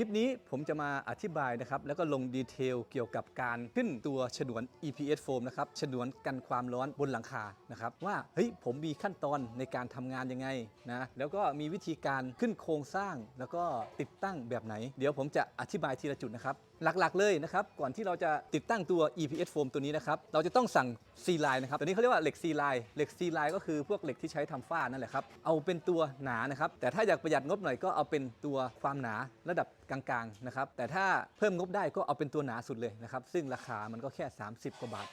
ลิปนี้ผมจะมาอธิบายนะครับ แล้วก็ลงดีเทลเกี่ยวกับการขึ้นตัวฉนวน EPS foam นะครับ ฉนวนกันความร้อนบนหลังคานะครับ ว่าเฮ้ยผมมีขั้นตอนในการทำงานยังไงนะ แล้วก็มีวิธีการขึ้นโครงสร้าง แล้วก็ติดตั้งแบบไหน เดี๋ยวผมจะอธิบายทีละจุดนะครับ หลักๆเลยนะครับ ก่อนที่เราจะติดตั้งตัว EPS foam ตัวนี้นะครับ เราจะต้องสั่ง C line นะครับ ตัวนี้เขาเรียกว่าเหล็ก C line เหล็ก C line ก็คือพวกเหล็กที่ใช้ทำฝ้านั่นแหละครับ เอาเป็นตัวหนานะครับ แต่ถ้าอยากประหยัดงบหน่อยก็เอาเป็นตัวความหนาระดับกลางๆนะครับแต่ถ้าเพิ่มงบได้ก็เอาเป็นตัวหนาสุดเลยนะครับซึ่งราคามันก็แค่ 30 กว่าบาท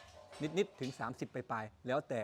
นิดๆถึง 30 ไปลายๆแล้วแต่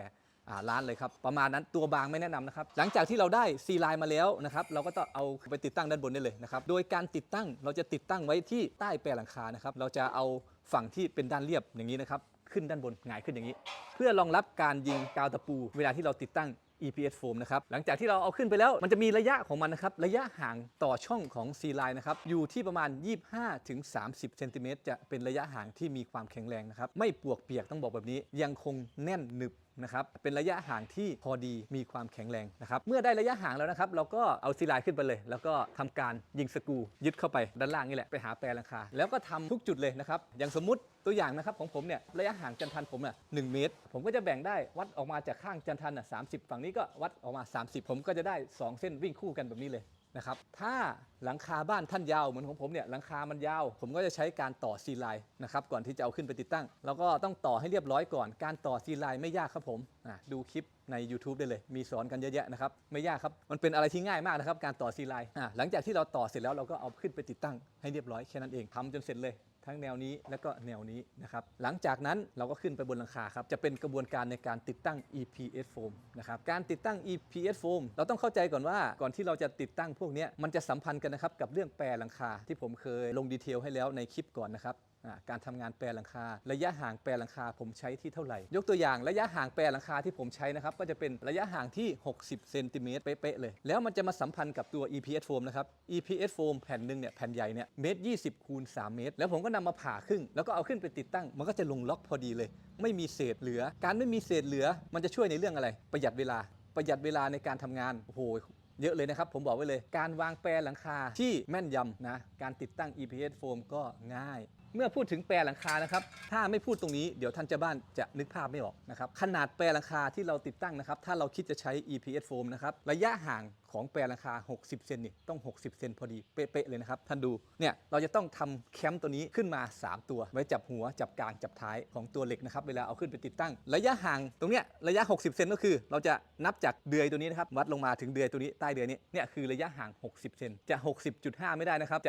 ร้านเลยครับ ประมาณนั้นตัวบางไม่แนะนำนะครับ หลังจากที่เราได้ซีไลน์มาแล้วนะครับเราก็ต้องเอาไปติดตั้งด้านบนได้เลยนะครับโดยการติดตั้งเราจะติดตั้งไว้ที่ใต้แปลหลังคานะครับเราจะเอาฝั่งที่เป็นด้านเรียบอย่างนี้นะครับขึ้นด้านบนหงายขึ้นอย่างนี้ เพื่อรองรับการยิงกาวตะปู เวลาที่เราติดตั้ง EPS foam นะครับ หลังจากที่เราเอาขึ้นไปแล้ว มันจะมีระยะของมันนะครับ ระยะห่างต่อช่องของ C line นะครับ อยู่ที่ประมาณ 25ถึง30เซนติเมตรจะเป็นระยะห่างที่มีความแข็งแรงนะครับ ไม่ปวกเปียกต้องบอกแบบนี้ ยังคงแน่นหนึบ นะครับเป็นระยะห่างที่พอดีมีความแข็งแรงนะครับเมื่อได้ระยะห่างแล้วนะครับเราก็เอาซีไลน์ขึ้นไปเลย แล้วก็ทำการยิงสกูยึดเข้าไปด้านล่างนี่แหละไปหาแปรราคา แล้วก็ทำทุกจุดเลยนะครับอย่างสมมติตัวอย่างนะครับของผมเนี่ยระยะห่างจันทันผมน่ะหเมตร ผมก็จะแบ่งได้วัดออกมาจากข้างจันทันอะสาฝั่งนี้ก็วัดออกมา 30 ผมก็จะได้ 2 เส้นวิ่งคู่กันแบบนี้เลย นะครับถ้าหลังคาบ้านท่านยาวเหมือนของผมเนี่ยหลังคามันยาว ผมก็จะใช้การต่อซีไลน์นะครับก่อนที่จะเอาขึ้นไปติดตั้ง แล้วก็ต้องต่อให้เรียบร้อยก่อน การต่อซีไลน์ไม่ยากครับผมดูคลิปใน YouTube ได้เลย มีสอนกันเยอะแยะนะครับ ไม่ยากครับ มันเป็นอะไรที่ง่ายมากนะครับ การต่อซีไลน์หลังจากที่เราต่อเสร็จแล้วเราก็เอาขึ้นไปติดตั้งให้เรียบร้อยแค่นั้นเองทำจนเสร็จเลยทั้งแนวนี้และก็แนวนี้นะครับ หลังจากนั้นเราก็ขึ้นไปบนหลังคาครับ จะเป็นกระบวนการในการติดตั้ง EPS foam นะครับ การติดตั้ง EPS foam เราต้องเข้าใจก่อนว่าก่อนที่เราจะติดตั้งพวกนี้มันจะสัมพันธ์กันนะครับกับเรื่องแปรหลังคาที่ผมเคยลงดีเทลให้แล้วในคลิปก่อนนะครับ การทำงานแปรหลังคา ระยะห่างแปรหลังคาผมใช้ที่เท่าไหร่ ยกตัวอย่างระยะห่างแปรหลังคาที่ผมใช้นะครับก็จะเป็นระยะห่างที่ 60เซนติเมตรเป๊ะๆเลย แล้วมันจะมาสัมพันธ์กับตัว EPS foam นะครับ EPS foam แผ่นหนึ่งเนี่ยแผ่นใหญ่เนี่ยเมตร20คูณ3เมตร แล้วผมก็นำมาผ่าครึ่ง แล้วก็เอาขึ้นไปติดตั้ง มันก็จะลงล็อกพอดีเลย ไม่มีเศษเหลือ การไม่มีเศษเหลือ มันจะช่วยในเรื่องอะไร ประหยัดเวลา ประหยัดเวลาในการทำงานโอ้โหเยอะเลยนะครับ ผมบอกไว้เลย การวางแปรหลังคาที่แม่นยำนะ การติดตั้ง EPS foam ก็ง่าย เมื่อพูดถึงแปรหลังคานะครับ ถ้าไม่พูดตรงนี้เดี๋ยวท่านเจ้าบ้านจะนึกภาพไม่ออกนะครับ ขนาดแปรหลังคาที่เราติดตั้งนะครับ ถ้าเราคิดจะใช้ EPS foam นะครับ ระยะห่างของแปรหลังคา 60 เซนนี่ต้อง 60 เซนพอดี เป๊ะ ๆ เลยนะครับ ท่านดู เนี่ย เราจะต้องทำแคมป์ตัวนี้ขึ้นมา 3 ตัว ไว้จับหัว จับกลาง จับท้ายของตัวเหล็กนะครับ เวลาเอาขึ้นไปติดตั้ง ระยะห่างตรงเนี้ย ระยะ 60 เซนก็คือ เราจะนับจากเดือยตัวนี้นะครับ วัดลงมาถึงเดือยตัวนี้ ใต้เดือยนี้ เนี่ยคือระยะห่าง 60 เซน จะ 60.5 ไม่ได้นะครับ จะ